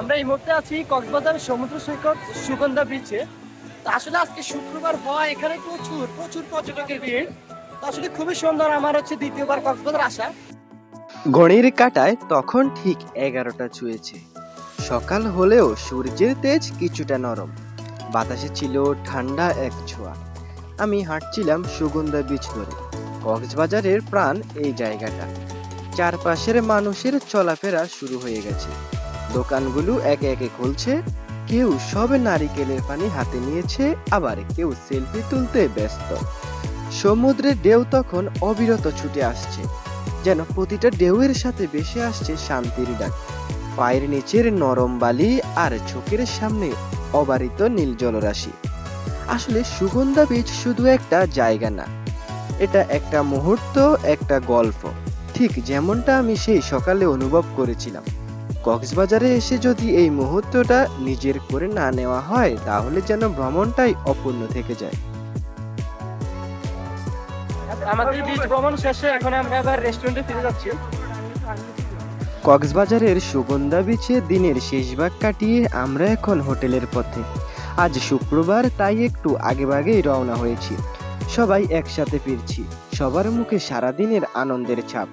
আমরা এই মুহূর্তে আছি কক্সবাজার সমুদ্র সৈকত সুগন্ধা বিচে আসলে আজকে শুক্রবার হয়, এখানে প্রচুর প্রচুর পর্যটকের ভিড়। আসলে খুবই সুন্দর আমার হচ্ছে দ্বিতীয়বার কক্সবাজার আসা। ঘড়ির কাটায় তখন ঠিক এগারোটা ছুঁয়েছে। সকাল হলেও সূর্যের তেজ কিছুটা নরম। বাতাসে ছিল ঠান্ডা এক ছোঁয়া। আমি হাঁটছিলাম সুগন্ধা বীচ ধরে। কক্সবাজারের প্রাণ এই জায়গাটা। চারপাশের মানুষের চলাফেরা শুরু হয়ে গেছে। দোকানগুলো একে একে খুলছে। কেউ সবে নারিকেলের পানি হাতে নিয়েছে, আবার কেউ সেলফি তুলতে ব্যস্ত। সমুদ্রের ঢেউ তখন অবিরত ছুটে আসছে, যেন প্রতিটা ঢেউয়ের সাথে ভেসে আসছে শান্তির ডাক। পায়ের নিচের নরম বালি আর চোখের সামনে অবারিত নীল জলরাশি। আসলে সুগন্ধা বীজ শুধু একটা জায়গা না, এটা একটা মুহূর্ত, একটা গল্প। ঠিক যেমনটা আমি সেই সকালে অনুভব করেছিলাম। কক্সবাজারে এসে যদি এই মুহূর্তটা নিজের করে না নেওয়া হয় তাহলে যেন ভ্রমণটাই অপূর্ণ থেকে যায়। আমাদের বিচ ভ্রমণ শেষে এখন আমরা আবার রেস্টুরেন্টে ফিরে যাচ্ছি। কক্সবাজারের সুগন্ধা বিচে দিনের শেষ ভাগ কাটিয়ে আমরা এখন হোটেলের পথে। আজ শুক্রবার তাই একটু আগেভাগেই রওনা হয়েছি। সবাই একসাথে ফিরছি। সবার মুখে সারাদিনের আনন্দের ছাপ।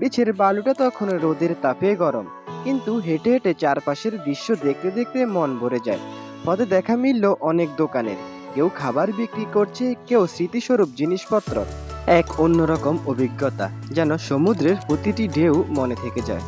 বিচের বালুটা তখন রোদের তাপে গরম। কিন্তু হেঁটে হেঁটে চারপাশের দৃশ্য দেখতে দেখতে মন ভরে যায়। পথে দেখা মিলল অনেক দোকানের। কেউ খাবার বিক্রি করছে, কেউ স্মৃতিস্বরূপ জিনিসপত্র। এক অন্যরকম অভিজ্ঞতা, যেন সমুদ্রের প্রতিটি ঢেউ মনে থেকে যায়।